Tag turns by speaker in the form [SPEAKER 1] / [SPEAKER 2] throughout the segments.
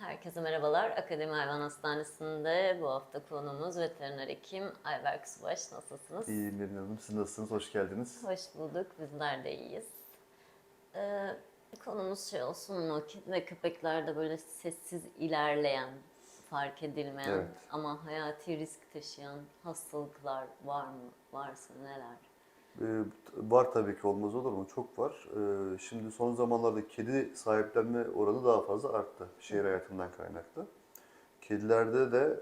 [SPEAKER 1] Herkese merhabalar. Akademi Hayvan Hastanesi'nde bu hafta konumuz veteriner hekim Ayberk Subaş. Nasılsınız?
[SPEAKER 2] İyiyim Nevin Hanım. Siz nasılsınız? Hoş geldiniz.
[SPEAKER 1] Hoş bulduk. Bizler de iyiyiz. Ee, konumuz şey olsun mu? Kedi ve köpeklerde böyle sessiz ilerleyen, fark edilmeyen
[SPEAKER 2] Evet.
[SPEAKER 1] ama hayati risk taşıyan hastalıklar var mı? Varsa neler?
[SPEAKER 2] Ee, var tabii ki olmaz olur mu? Çok var. Ee, şimdi son zamanlarda kedi sahiplenme oranı daha fazla arttı. Şehir hayatından kaynaklı. Kedilerde de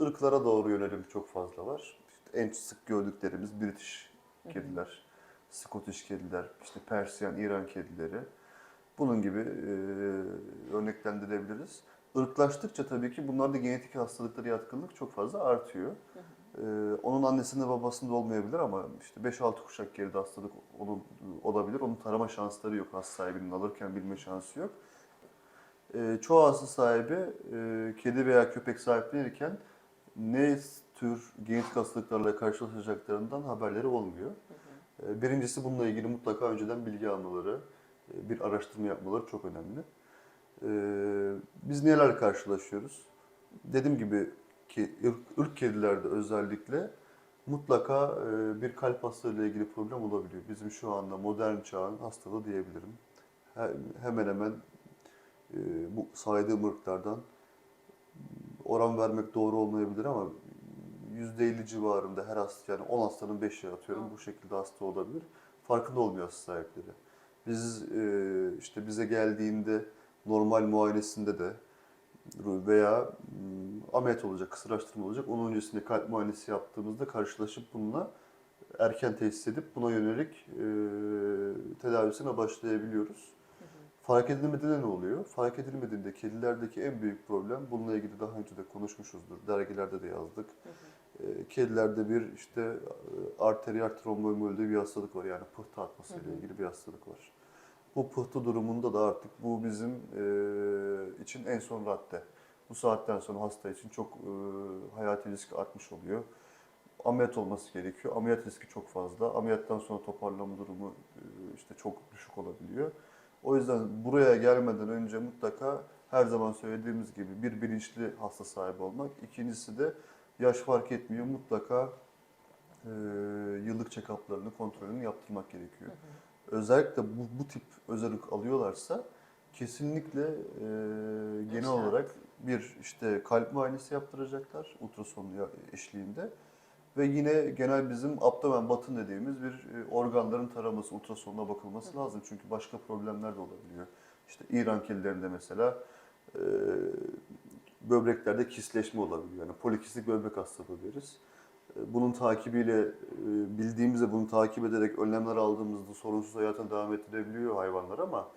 [SPEAKER 2] ırklara doğru yönelim çok fazla var. İşte en sık gördüklerimiz British kediler, Scottish kediler, işte Persian, İran kedileri. Bunun gibi e, örneklendirebiliriz. Irklaştıkça tabii ki bunlarda genetik hastalıklara yatkınlık çok fazla artıyor. Annesinde babasında olmayabilir ama işte 5-6 kuşak geride hastalık olabilir. Onun tarama şansları yok. Hasta sahibinin alırken bilme şansı yok. Ee, çoğu hasta sahibi e, kedi veya köpek sahiplenirken ne tür genetik hastalıklarla karşılaşacaklarından haberleri olmuyor. Ee, birincisi bununla ilgili mutlaka önceden bilgi almaları, e, bir araştırma yapmaları çok önemli. Ee, biz neler karşılaşıyoruz? Dediğim gibi ki ırk, ırk kedilerde özellikle mutlaka e, bir kalp hastalığıyla ilgili problem olabiliyor. Bizim şu anda modern çağın hastalığı diyebilirim. He- Hemen hemen e, bu saydığım ırklardan oran vermek doğru olmayabilir ama %50 civarında her hasta yani 10 hastanın 5'i atıyorum bu şekilde hasta olabilir. Farkında olmuyor hasta sahipleri. Biz e, işte bize geldiğinde normal muayenesinde de veya mm, ameliyat olacak, kısırlaştırma olacak. Onun öncesinde kalp muayenesi yaptığımızda karşılaşıp bununla erken teşhis edip buna yönelik e, tedavisine başlayabiliyoruz. Fark edilmediğinde ne oluyor? Fark edilmediğinde kedilerdeki en büyük problem, bununla ilgili daha önce de konuşmuşuzdur, dergilerde de yazdık. E, kedilerde bir işte e, arteriyel trombomülle bir hastalık var yani pıhtı atması ile ilgili bir hastalık var. Bu pıhtı durumunda da artık bu bizim e, için en son radde. Bu saatten sonra hasta için çok e, hayati risk artmış oluyor. Ameliyat olması gerekiyor. Ameliyat riski çok fazla. Ameliyattan sonra toparlama durumu e, işte çok düşük olabiliyor. O yüzden buraya gelmeden önce mutlaka her zaman söylediğimiz gibi bir bilinçli hasta sahibi olmak. İkincisi de yaş fark etmiyor. Mutlaka e, yıllık check-up'larını, kontrolünü yaptırmak gerekiyor. Özellikle bu, bu tip özellik alıyorlarsa kesinlikle e, genel olarak bir işte kalp muayenesi yaptıracaklar ultrason eşliğinde ve yine genel bizim abdomen batın dediğimiz bir e, organların taraması, ultrasonla bakılması lazım. Çünkü başka problemler de olabiliyor. İşte İran kedilerinde mesela e, böbreklerde kisleşme olabiliyor. Yani polikistik böbrek hastalığı deriz. Bunun takibiyle e, bildiğimizde bunu takip ederek önlemler aldığımızda sorunsuz hayatına devam ettirebiliyor hayvanlar ama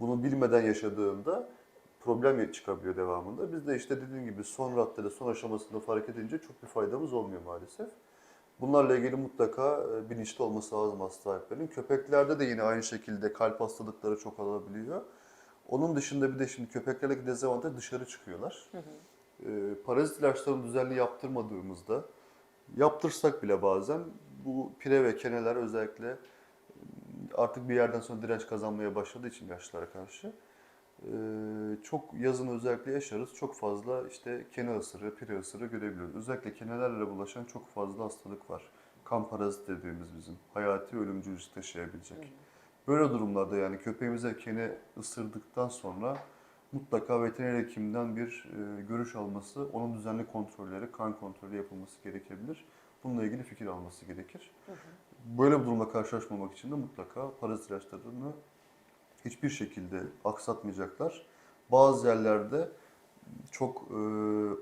[SPEAKER 2] bunu bilmeden yaşadığında problem çıkabiliyor devamında. Biz de işte dediğim gibi son raddede, son aşamasında fark edince çok bir faydamız olmuyor maalesef. Bunlarla ilgili mutlaka e, bilinçli olması lazım hasta sahiplerinin. Köpeklerde de yine aynı şekilde kalp hastalıkları çok alabiliyor. Onun dışında bir de şimdi köpeklerdeki dezavantaj dışarı çıkıyorlar. E, parazit ilaçlarını düzenli yaptırmadığımızda, yaptırsak bile bazen bu pire ve keneler özellikle artık bir yerden sonra direnç kazanmaya başladığı için yaşlara karşı e, çok yazın özellikle yaşarız. Çok fazla işte kene ısırığı, pire ısırığı görebiliyoruz. Özellikle kenelerle bulaşan çok fazla hastalık var. Kan parazit dediğimiz bizim. Hayati ölümcül risk taşıyabilecek. Böyle durumlarda yani köpeğimize kene ısırdıktan sonra mutlaka veteriner hekimden bir e, görüş alması, onun düzenli kontrolleri, kan kontrolü yapılması gerekebilir. Bununla ilgili fikir alması gerekir. Böyle bir durumla karşılaşmamak için de mutlaka parazit ilaçlarını hiçbir şekilde aksatmayacaklar. Bazı yerlerde çok e,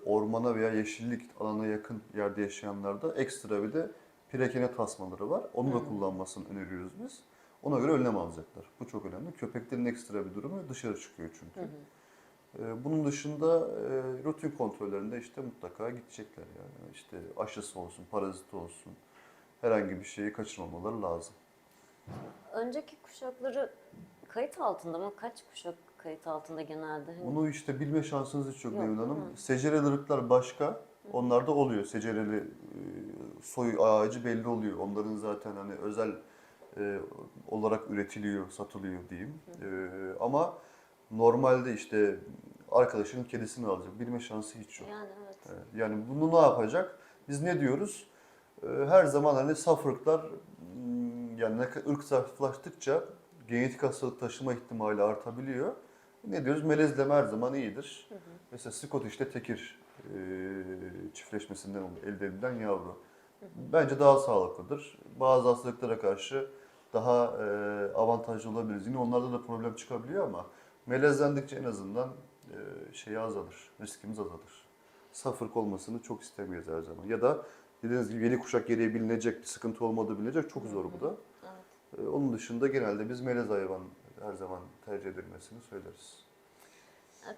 [SPEAKER 2] ormana veya yeşillik alana yakın yerde yaşayanlarda ekstra bir de pirekene tasmaları var. Onu da kullanmasını öneriyoruz biz. Ona göre önlem alacaklar. Bu çok önemli. Köpeklerin ekstra bir durumu dışarı çıkıyor çünkü. E, Bunun dışında e, rutin kontrollerinde işte mutlaka gidecekler yani. İşte aşısı olsun, paraziti olsun. Herhangi bir şeyi kaçırmamaları lazım.
[SPEAKER 1] Önceki kuşakları kayıt altında mı? Kaç kuşak kayıt altında genelde? Hani
[SPEAKER 2] Bunu işte bilme şansınız hiç yok
[SPEAKER 1] Yok,
[SPEAKER 2] Nevin Hanım.
[SPEAKER 1] hı.
[SPEAKER 2] Secereli ırklar başka. Onlarda oluyor. Secereli e, soy ağacı belli oluyor. Onların zaten hani özel e, olarak üretiliyor, satılıyor diyeyim. E, ama normalde işte arkadaşının kedisini alacak. Bilme şansı hiç yok.
[SPEAKER 1] Yani evet.
[SPEAKER 2] Evet, Yani bunu ne yapacak? Biz ne diyoruz? Ee, Her zaman hani saf ırklar hmm, yani ne kadar ırk saflaştıkça genetik hastalık taşıma ihtimali artabiliyor. Ne diyoruz? Melezleme her zaman iyidir. Mesela Scottish'te tekir e, çiftleşmesinden elde edilen yavru. Bence daha sağlıklıdır. Bazı hastalıklara karşı daha e, avantajlı olabiliriz. Yine onlarda da problem çıkabiliyor ama melezlendikçe en azından e, şeyi azalır, riskimiz azalır. Safırk olmasını çok istemeyiz her zaman. Ya da dediğiniz gibi yeni kuşak geriye bilinecek, bir sıkıntı olmadığı bilinecek çok zor bu da.
[SPEAKER 1] Evet.
[SPEAKER 2] E, onun dışında genelde biz melez hayvan her zaman tercih edilmesini söyleriz.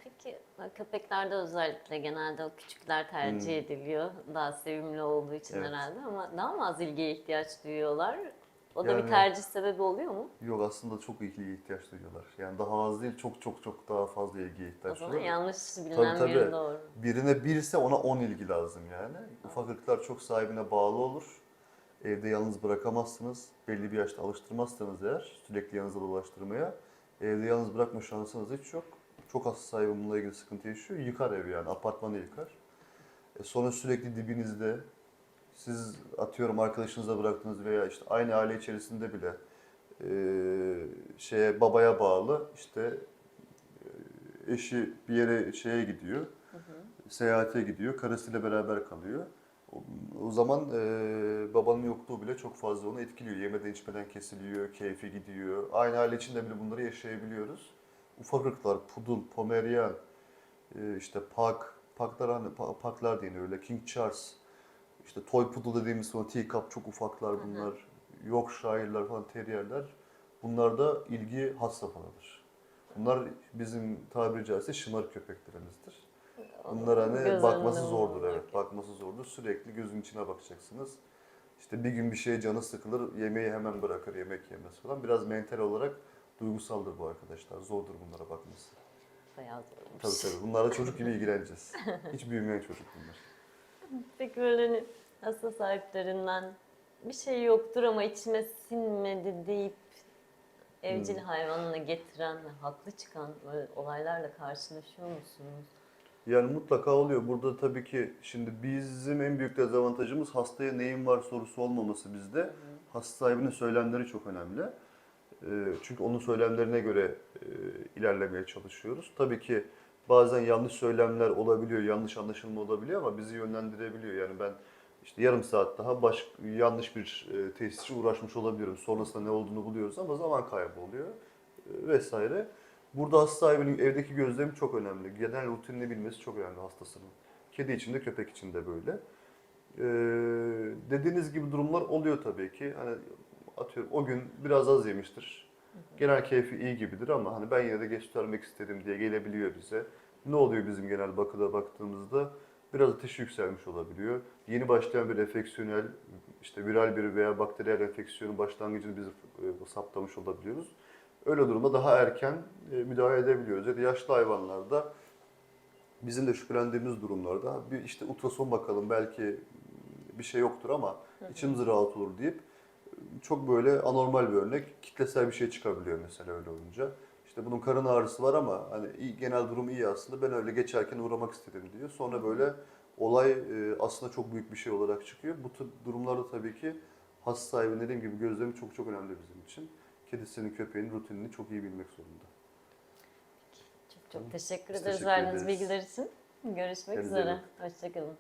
[SPEAKER 1] Peki köpeklerde özellikle genelde o küçükler tercih
[SPEAKER 2] Hmm.
[SPEAKER 1] ediliyor. Daha sevimli olduğu için
[SPEAKER 2] Evet.
[SPEAKER 1] herhalde ama daha mı az ilgiye ihtiyaç duyuyorlar? O da bir tercih sebebi oluyor mu?
[SPEAKER 2] Yok aslında çok ilgiye ihtiyaç duyuyorlar. Yani daha az değil, çok çok çok daha fazla ilgiye
[SPEAKER 1] O
[SPEAKER 2] ihtiyaç
[SPEAKER 1] zaman
[SPEAKER 2] duyuyorlar.
[SPEAKER 1] yanlış bilinen
[SPEAKER 2] tabii.
[SPEAKER 1] biri doğru.
[SPEAKER 2] Birine birse ona 10 ilgi lazım yani. Ufak ırklar çok sahibine bağlı olur. Evde yalnız bırakamazsınız. Belli bir yaşta alıştırmazsanız eğer sürekli yanınızda dolaştırmaya evde yalnız bırakma şansınız hiç yok. Çok hasta sahibi bununla ilgili sıkıntı yaşıyor. Yıkar evi yani apartmanı yıkar. E sonra sürekli dibinizde siz atıyorum arkadaşınıza bıraktınız veya işte aynı aile içerisinde bile e, şeye babaya bağlı işte e, eşi bir yere şeye gidiyor seyahate gidiyor, karısıyla beraber kalıyor. O, o zaman e, babanın yokluğu bile çok fazla onu etkiliyor. Yemeden içmeden kesiliyor, keyfi gidiyor. Aynı aile içinde bile bunları yaşayabiliyoruz. Ufak ırklar, pudul, pomerian, e, işte pak, paklar hani pa- paklar deniyor öyle, King Charles, işte toy pudul dediğimiz sonra teacup çok ufaklar bunlar. Yorkshire'lar falan, terrierler. Bunlar da ilgi has safhadadır. Bunlar bizim tabiri caizse şımarık köpeklerimizdir. Bunlar hani
[SPEAKER 1] Göz
[SPEAKER 2] bakması
[SPEAKER 1] önünde
[SPEAKER 2] zordur
[SPEAKER 1] bulundurmak.
[SPEAKER 2] evet. Bakması zordur. Sürekli gözün içine bakacaksınız. İşte bir gün bir şeye canı sıkılır, yemeği hemen bırakır, yemek yemez falan. Biraz mental olarak duygusaldır bu arkadaşlar. Zordur bunlara bakması.
[SPEAKER 1] Bayağı zormuş.
[SPEAKER 2] Tabii tabii. Bunlarla çocuk gibi ilgileneceğiz. Hiç büyümeyen çocuk bunlar.
[SPEAKER 1] Hani hasta sahiplerinden bir şey yoktur ama içime sinmedi deyip evcil
[SPEAKER 2] Hmm.
[SPEAKER 1] hayvanına getiren ve haklı çıkan böyle olaylarla karşılaşıyor musunuz?
[SPEAKER 2] Yani mutlaka oluyor. Burada tabii ki şimdi bizim en büyük dezavantajımız hastaya neyin var sorusu olmaması bizde. Hasta sahibinin söylemleri çok önemli. Ee, Çünkü onun söylemlerine göre e, ilerlemeye çalışıyoruz. Tabii ki bazen yanlış söylemler olabiliyor, yanlış anlaşılma olabiliyor ama bizi yönlendirebiliyor. Yani ben işte yarım saat daha baş, yanlış bir e, tesisçi uğraşmış olabiliyorum. Sonrasında ne olduğunu buluyoruz ama zaman kaybı oluyor e, vesaire. Burada hasta sahibinin evdeki gözlemi çok önemli. Genel rutinini bilmesi çok önemli hastasının. Kedi için de köpek için de böyle. Ee, dediğiniz gibi durumlar oluyor tabii ki. Hani atıyorum o gün biraz az yemiştir. Genel keyfi iyi gibidir ama hani ben yine de geç istedim diye gelebiliyor bize. Ne oluyor bizim genel bakıda baktığımızda? Biraz ateşi yükselmiş olabiliyor. Yeni başlayan bir enfeksiyonel, işte viral bir veya bakteriyel enfeksiyonun başlangıcını biz e, saptamış olabiliyoruz. Öyle durumda daha erken e, müdahale edebiliyoruz. Ya da yaşlı hayvanlarda bizim de şüphelendiğimiz durumlarda bir işte ultrason bakalım belki bir şey yoktur ama içimiz rahat olur deyip çok böyle anormal bir örnek kitlesel bir şey çıkabiliyor mesela öyle olunca. İşte bunun karın ağrısı var ama hani iyi, genel durum iyi aslında ben öyle geçerken uğramak istedim diyor. Sonra böyle olay e, aslında çok büyük bir şey olarak çıkıyor. Bu tür durumlarda tabii ki hasta sahibi dediğim gibi gözlemi çok çok önemli bizim için. Kedisinin, köpeğin rutinini çok iyi bilmek zorunda.
[SPEAKER 1] Çok çok teşekkür ederiz verdiğiniz bilgiler için. Görüşmek
[SPEAKER 2] Kendinize
[SPEAKER 1] üzere. Hoşçakalın.